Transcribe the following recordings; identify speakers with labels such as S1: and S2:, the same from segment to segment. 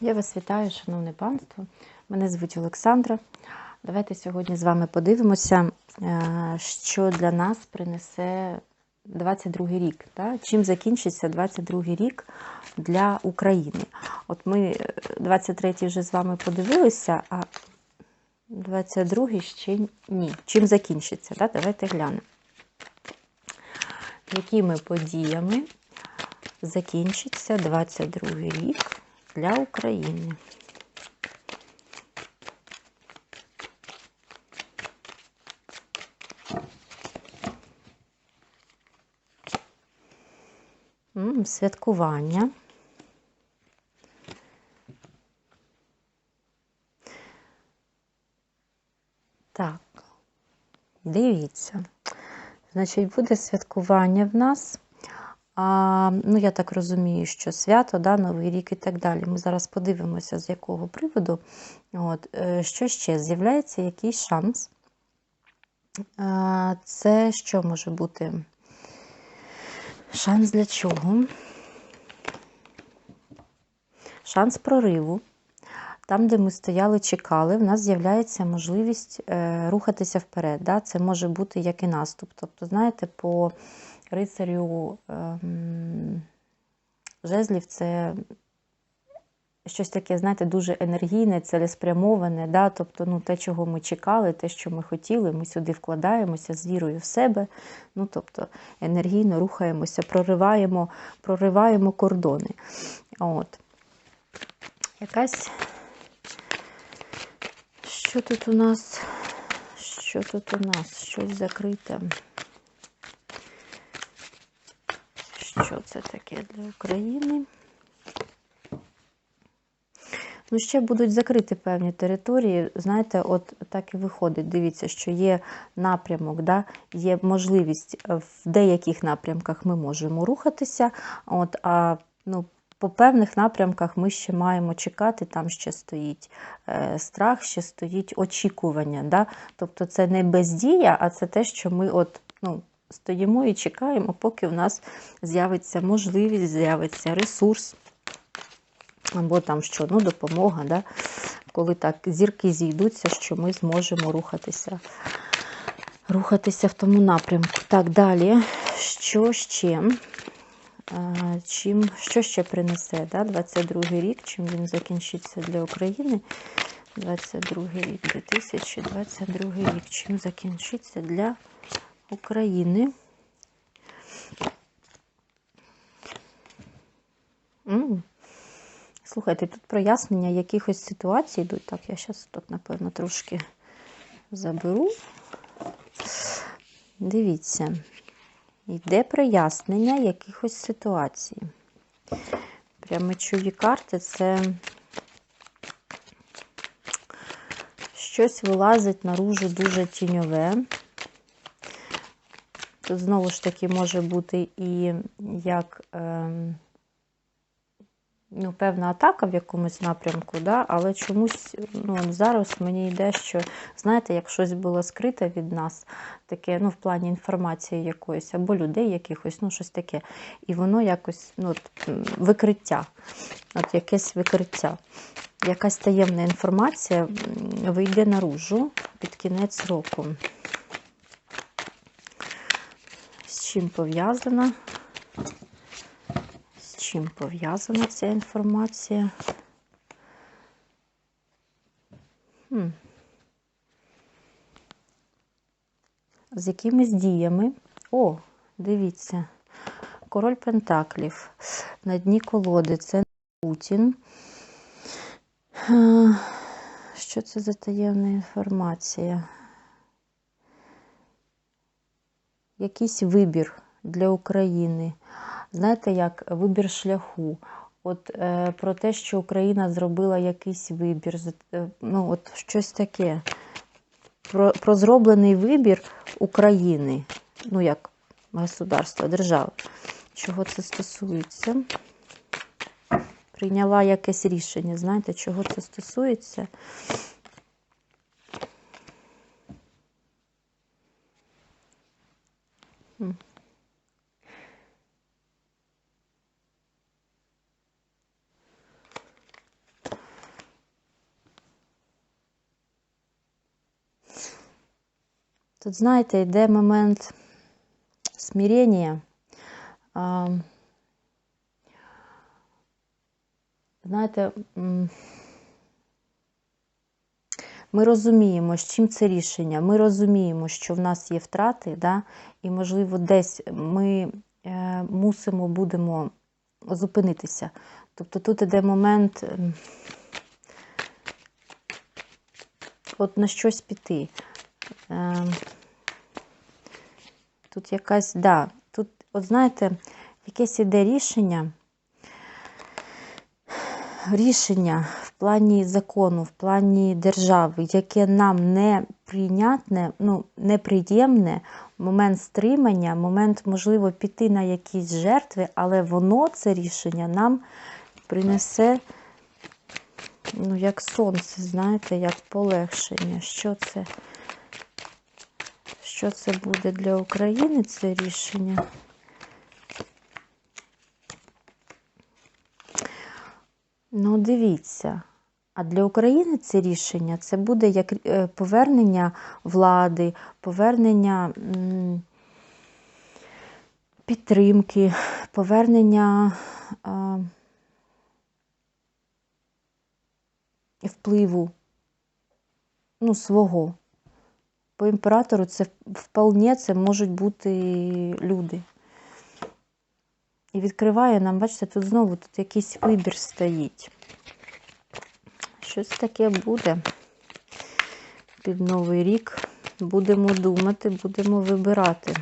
S1: Я вас вітаю, шановне панство. Мене звуть Олександра. Давайте сьогодні з вами подивимося, е, що для нас принесе 22 рік. Та? Чим закінчиться 22 рік для України. От ми 23-й вже з вами подивилися, а 22-й ще ні. Чим закінчиться? Та? Давайте глянемо. Якими подіями закінчиться 22-й рік для України? Святкування. Так, дивіться. Значить, буде святкування в нас. А, ну, я так розумію, що свято, да, Новий рік і так далі. Ми зараз подивимося, з якого приводу. От, е, що ще? З'являється якийсь шанс. А, це що може бути? Шанс для чого? Шанс прориву. Там, де ми стояли, чекали, в нас з'являється можливість е, рухатися вперед. Да? Це може бути як і наступ. Тобто, знаєте, по рицарю ем, жезлів це щось таке, знаєте, дуже енергійне, цілеспрямоване. Да? Тобто, ну, те, чого ми чекали, те, що ми хотіли, ми сюди вкладаємося з вірою в себе. Ну, тобто, енергійно рухаємося, прориваємо, прориваємо кордони. От. Якась. Що тут у нас? Що тут у нас? Щось закрите. Що це таке для України? Ну, ще будуть закриті певні території. Знаєте, от так і виходить. Дивіться, що є напрямок, да? є можливість в деяких напрямках ми можемо рухатися. От, а ну, по певних напрямках ми ще маємо чекати, там ще стоїть е, страх, ще стоїть очікування. Да? Тобто це не бездія, а це те, що ми от, ну, стоїмо і чекаємо, поки в нас з'явиться можливість, з'явиться ресурс. Або там що, ну, допомога, да? коли так зірки зійдуться, що ми зможемо рухатися рухатися в тому напрямку. Так, далі, що ще? Чим, Що ще принесе да? 22 рік, чим він закінчиться для України? 22 рік, 2022 рік, чим закінчиться для України? -м. Слухайте, тут прояснення якихось ситуацій йдуть. Так, я зараз тут, напевно, трошки заберу. Дивіться, йде прояснення якихось ситуацій. Прямочові карти це щось вилазить наружу дуже тіньове. Тут, знову ж таки, може бути і як. Е ну, певна атака в якомусь напрямку, да, але чомусь ну, зараз мені йде, що, знаєте, як щось було скрите від нас, таке, ну, в плані інформації якоїсь, або людей якихось, ну, щось таке. І воно якось ну, от, викриття, от якесь викриття. Якась таємна інформація вийде наружу під кінець року. З чим пов'язана? Чим пов'язана ця інформація. Хм. З якимись діями. О, дивіться, король Пентаклів. На дні колоди це Путін. Що це за таємна інформація? Якийсь вибір для України знаєте, як вибір шляху. От е, Про те, що Україна зробила якийсь вибір, е, ну от щось таке. Про, про зроблений вибір України, ну як государства, держави. Чого це стосується? Прийняла якесь рішення, знаєте, чого це стосується? Тут, знаєте, йде момент смирення. Знаєте, ми розуміємо, з чим це рішення. Ми розуміємо, що в нас є втрати, да? і, можливо, десь ми е, мусимо будемо зупинитися. Тобто тут іде момент ем, от на щось піти. Тут якась, да, тут, от знаєте, якесь іде рішення, рішення в плані закону, в плані держави, яке нам не прийнятне, ну, неприємне, момент стримання, момент, можливо, піти на якісь жертви, але воно, це рішення, нам принесе, ну, як сонце, знаєте, як полегшення. Що це? Що це буде для України, це рішення? Ну, дивіться. А для України це рішення це буде як е, повернення влади, повернення підтримки, повернення впливу ну, свого. По імператору це вполне це можуть бути люди. І відкриває нам, бачите, тут знову тут якийсь вибір стоїть. Щось таке буде під Новий рік. Будемо думати, будемо вибирати.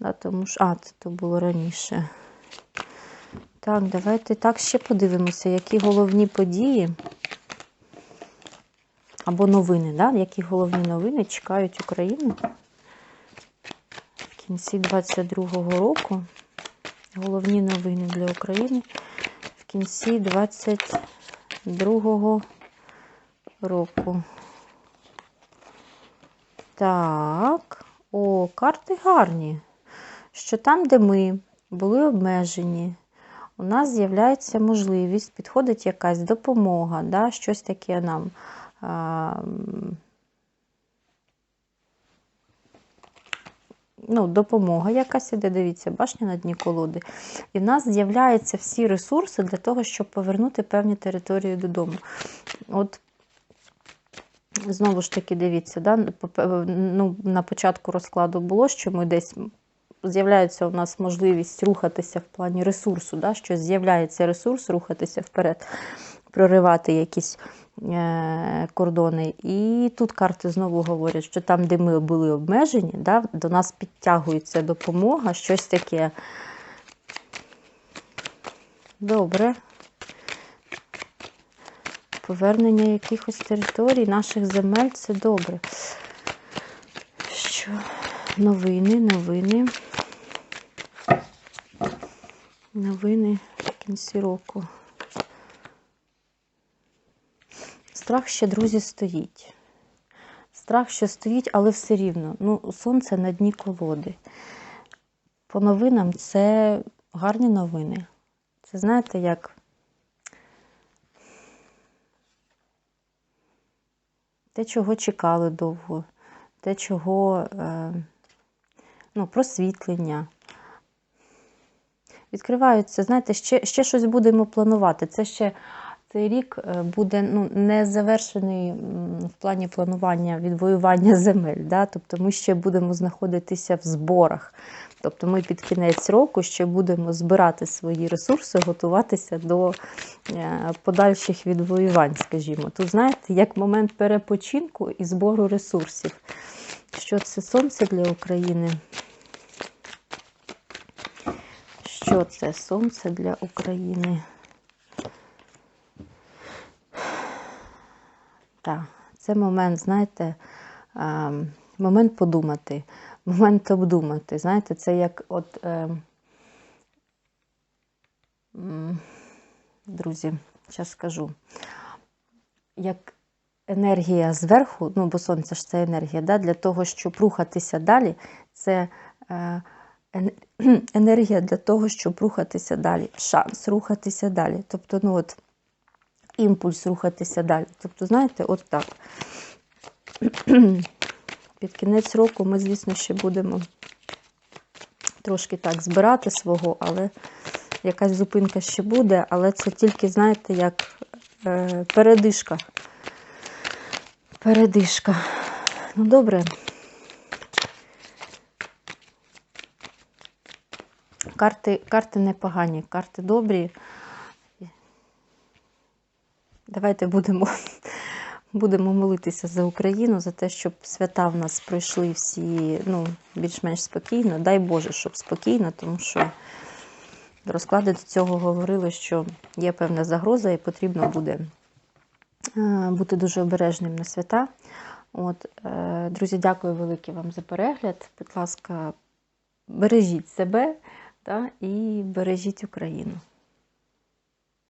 S1: Да, тому що, А, це то було раніше. Так, давайте так ще подивимося, які головні події або новини, да? які головні новини чекають Україну в кінці 22-го року. Головні новини для України в кінці 22-го року. Так, о, карти гарні. Що там, де ми були обмежені, у нас з'являється можливість, підходить якась допомога, да, щось таке нам. Ну, допомога якась іде, дивіться, башня на дні колоди. І в нас з'являються всі ресурси для того, щоб повернути певні території додому. От, знову ж таки, дивіться, да, ну, на початку розкладу було, що ми десь. З'являється у нас можливість рухатися в плані ресурсу, да, що з'являється ресурс рухатися вперед, проривати якісь е, кордони. І тут карти знову говорять, що там, де ми були обмежені, да, до нас підтягується допомога, щось таке. Добре. Повернення якихось територій, наших земель це добре. Що? Новини, новини. Новини в кінці року. Страх ще, друзі, стоїть. Страх ще стоїть, але все рівно. Ну, сонце на дні колоди. По новинам це гарні новини. Це знаєте, як те, чого чекали довго, те, чого е, ну, просвітлення. Відкриваються, знаєте, ще ще щось будемо планувати. Це ще цей рік буде ну, не завершений в плані планування відвоювання земель. Да? Тобто ми ще будемо знаходитися в зборах. Тобто ми під кінець року ще будемо збирати свої ресурси, готуватися до подальших відвоювань, скажімо. Тут, знаєте, як момент перепочинку і збору ресурсів. Що це сонце для України? Що це сонце для України? Так, це момент, знаєте, момент подумати, момент обдумати. Знаєте, це як от, е, друзі, зараз скажу, як енергія зверху, ну, бо сонце ж це енергія, да, для того, щоб рухатися далі, це е, енергія для того, щоб рухатися далі, шанс рухатися далі. Тобто, ну от імпульс рухатися далі. Тобто, знаєте, от так. Під кінець року ми, звісно, ще будемо трошки так збирати свого, але якась зупинка ще буде, але це тільки, знаєте, як е, передишка. Передишка. Ну, добре. Карти, карти непогані, карти добрі. Давайте будемо, будемо молитися за Україну, за те, щоб свята в нас пройшли всі ну, більш-менш спокійно. Дай Боже, щоб спокійно, тому що розклади до цього говорили, що є певна загроза і потрібно буде е, бути дуже обережним на свята. От, е, друзі, дякую велике вам за перегляд. Будь ласка, бережіть себе та, і бережіть Україну.